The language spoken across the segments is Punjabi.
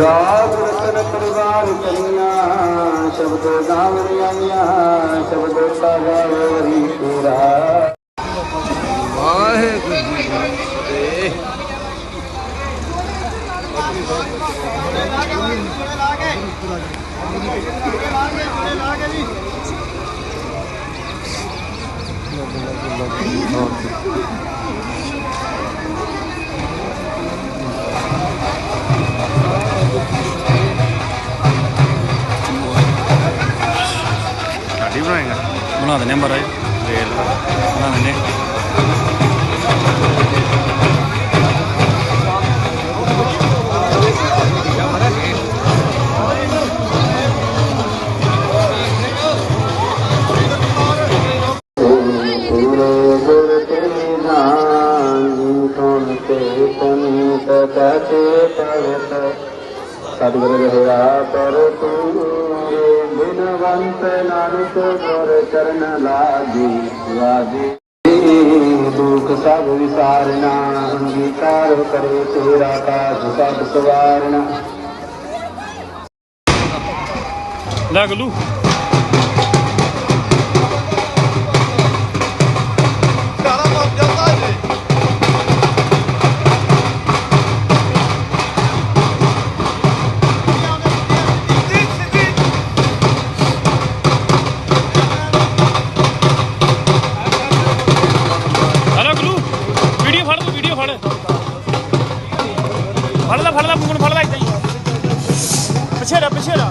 राग रतन परिवार कन्या शब्द गावरिया शब्द गावरी तेरा लागे लागे लागे ਸਾਡੀ ਬਣਾਏਗਾ ਬਣਾ ਦਿੰਦੇ ਮਹਾਰਾਜ। ਰੇਲ ਬਣਾ ਦਿੰਦੇ। ਪੂਰੇ ਤਕਾਤੇ ਪਵਤ ਸਤਿਗੁਰ ਰਹਿਆ ਪਰ ਤੂਰੇ ਬਿਨਵੰਤ ਨਾਨਕ ਗੁਰ ਚਰਨ ਲਾਗੀ ਵਾਜੀ ਦੁਖ ਸਭ ਵਿਸਾਰਨਾ, ਅੰਗੀਕਾਰ ਕਰੇ ਤੇਰਾ ਕਾਜ ਸਭ ਸਵਾਰਨਾ। ਲੈ ਵੀਡੀਓ ਫੜ। ਲਓ ਵੀਡੀਓ ਫੜ ਫੜ ਲੈ ਫੜ ਲੈ ਫੋਨ ਫੜ ਲੈ ਇਦਾਂ ਹੀ ਪਿੱਛੇ ਰਾ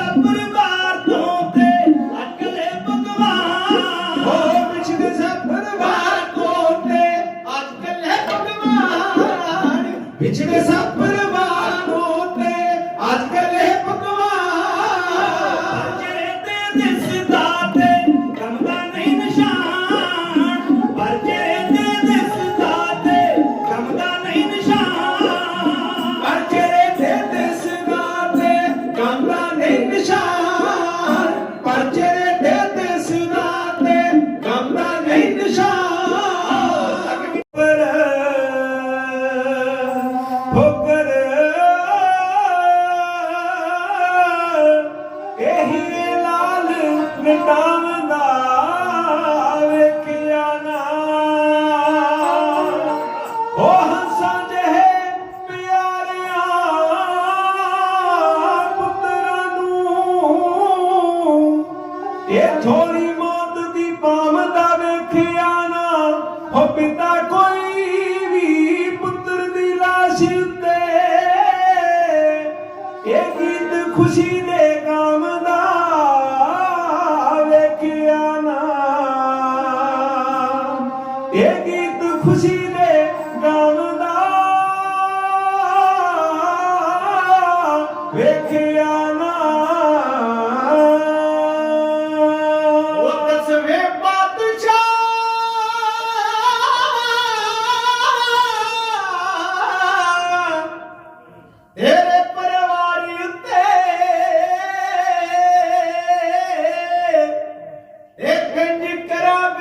Satan the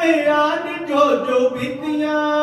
ਕਰਾਂ ਜੋ ਜੋ ਬੀਤੀਆਂ।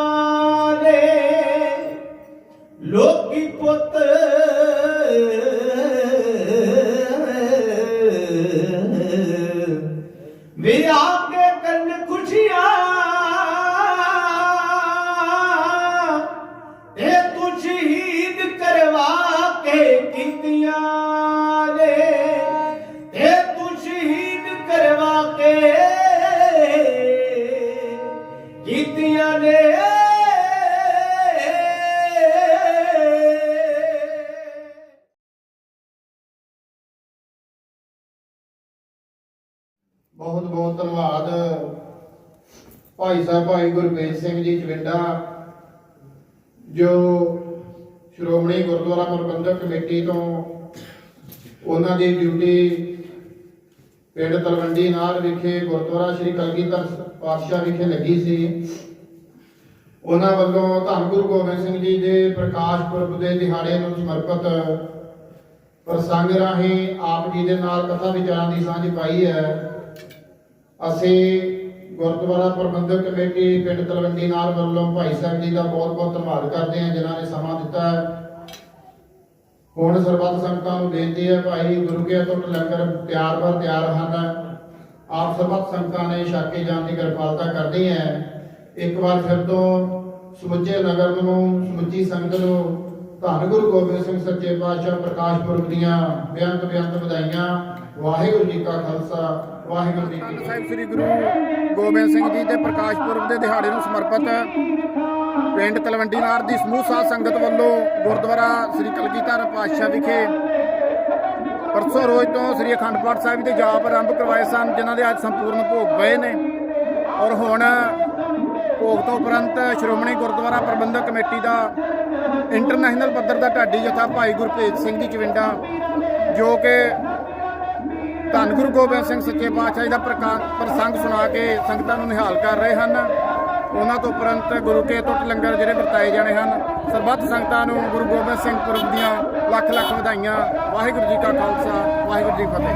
ਬਹੁਤ ਬਹੁਤ ਧੰਨਵਾਦ। ਭਾਈ ਸਾਹਿਬ, ਭਾਈ ਗੁਰਵੇਜ ਸਿੰਘ ਜੀ ਚਵਿੰਡਾ, ਜੋ ਸ਼੍ਰੋਮਣੀ ਗੁਰਦੁਆਰਾ ਪ੍ਰਬੰਧਕ ਕਮੇਟੀ ਤੋਂ ਉਹਨਾਂ ਦੀ ਡਿਊਟੀ ਪਿੰਡ ਤਲਵੰਡੀ ਨਾਲ ਵਿਖੇ ਗੁਰਦੁਆਰਾ ਸ੍ਰੀ ਕਲਗੀਧਰ ਪਾਤਸ਼ਾਹ ਵਿਖੇ ਲੱਗੀ ਸੀ। ਉਹਨਾਂ ਵੱਲੋਂ ਧੰਨ ਗੁਰੂ ਗੋਬਿੰਦ ਸਿੰਘ ਜੀ ਦੇ ਪ੍ਰਕਾਸ਼ ਪੁਰਬ ਦੇ ਦਿਹਾੜੇ ਨੂੰ ਸਮਰਪਿਤ ਪ੍ਰਸੰਗ ਰਾਹੀਂ ਆਪ ਜੀ ਦੇ ਨਾਲ ਕਥਾ ਵਿਚਾਰਾਂ ਦੀ ਸਾਂਝ ਪਾਈ ਹੈ। ਅਸੀਂ ਗੁਰਦੁਆਰਾ ਪ੍ਰਬੰਧਕ ਕਮੇਟੀ ਪਿੰਡ ਤਲਵੰਡੀ ਨਾਲ ਵੱਲੋਂ ਭਾਈ ਸਾਹਿਬ ਜੀ ਦਾ ਬਹੁਤ-ਬਹੁਤ ਧੰਨਵਾਦ ਕਰਦੇ ਹਾਂ ਜਿਨ੍ਹਾਂ ਨੇ ਸਮਾਂ ਦਿੱਤਾ ਹੈ। ਹੁਣ ਸਰਬੱਤ ਸੰਗਤਾਂ ਨੂੰ ਬੇਨਤੀ ਹੈ ਭਾਈ ਗੁਰੂ ਕੇ ਅਟੁੱਟ ਲੰਗਰ ਤਿਆਰ ਬਰ ਤਿਆਰ ਹਨ। ਆਪ ਸਰਬੱਤ ਸੰਗਤਾਂ ਨੇ ਛਕ ਜਾਣ ਦੀ ਕਿਰਪਾਲਤਾ ਕਰਨੀ ਹੈ। ਇੱਕ ਵਾਰ ਫਿਰ ਤੋਂ ਸਮੁੱਚੇ ਨਗਰ ਨੂੰ, ਸਮੁੱਚੀ ਸੰਗਤ ਨੂੰ ਧੰਨ ਗੁਰੂ ਗੋਬਿੰਦ ਸਿੰਘ ਸੱਚੇ ਪਾਤਸ਼ਾਹ ਪ੍ਰਕਾਸ਼ ਪੁਰਬ ਦੀਆਂ ਬੇਅੰਤ ਬੇਅੰਤ ਵਧਾਈਆਂ। ਵਾਹਿਗੁਰੂ ਜੀ ਕਾ ਖਾਲਸਾ। ਵਾਹਿਗੁਰੂ ਜੀ ਕੀ ਸਾਹਿਬ ਸ੍ਰੀ ਗੁਰੂ ਗੋਬਿੰਦ ਸਿੰਘ ਜੀ ਦੇ ਪ੍ਰਕਾਸ਼ ਪੁਰਬ ਦੇ ਦਿਹਾੜੇ ਨੂੰ ਸਮਰਪਿਤ ਪਿੰਡ ਤਲਵੰਡੀ ਨਾਰ ਦੀ ਸਮੂਹ ਸਾਧ ਸੰਗਤ ਵੱਲੋਂ ਗੁਰਦੁਆਰਾ ਸ੍ਰੀ ਕਲਗੀਧਰ ਪਾਤਸ਼ਾਹ ਵਿਖੇ ਪਰਸੋਂ ਰੋਜ਼ ਤੋਂ ਸ੍ਰੀ ਅਖੰਡ ਪਾਠ ਸਾਹਿਬ ਦੇ ਜਾਪ ਆਰੰਭ ਕਰਵਾਏ ਸਨ ਜਿਨ੍ਹਾਂ ਦੇ ਅੱਜ ਸੰਪੂਰਨ ਭੋਗ ਪਏ ਨੇ। ਔਰ ਹੁਣ ਭੋਗ ਤੋਂ ਉਪਰੰਤ ਸ਼੍ਰੋਮਣੀ ਗੁਰਦੁਆਰਾ ਪ੍ਰਬੰਧਕ ਕਮੇਟੀ ਦਾ ਇੰਟਰਨੈਸ਼ਨਲ ਪੱਧਰ ਦਾ ਢਾਡੀ ਜਥਾ ਭਾਈ ਗੁਰਪ੍ਰੀਤ ਸਿੰਘ ਜੀ ਚਵਿੰਡਾ ਜੋ ਕਿ ਧੰਨ ਗੁਰੂ ਗੋਬਿੰਦ ਸਿੰਘ ਸੱਚੇ ਪਾਤਸ਼ਾਹ ਜੀ ਦਾ ਪ੍ਰਕਾ- ਪ੍ਰਸੰਗ ਸੁਣਾ ਕੇ ਸੰਗਤਾਂ ਨੂੰ ਨਿਹਾਲ ਕਰ ਰਹੇ ਹਨ। ਉਹਨਾਂ ਤੋਂ ਉਪਰੰਤ ਗੁਰੂ ਕੇ ਟੁੱਟ ਲੰਗਰ ਜਿਹੜੇ ਵਰਤਾਏ ਜਾਣੇ ਹਨ। ਸਰਬੱਤ ਸੰਗਤਾਂ ਨੂੰ ਗੁਰੂ ਗੋਬਿੰਦ ਸਿੰਘ ਪੁਰਬ ਦੀਆਂ ਲੱਖ ਲੱਖ ਵਧਾਈਆਂ। ਵਾਹਿਗੁਰੂ ਜੀ ਕਾ ਖਾਲਸਾ, ਵਾਹਿਗੁਰੂ ਜੀ ਫਤਿਹ।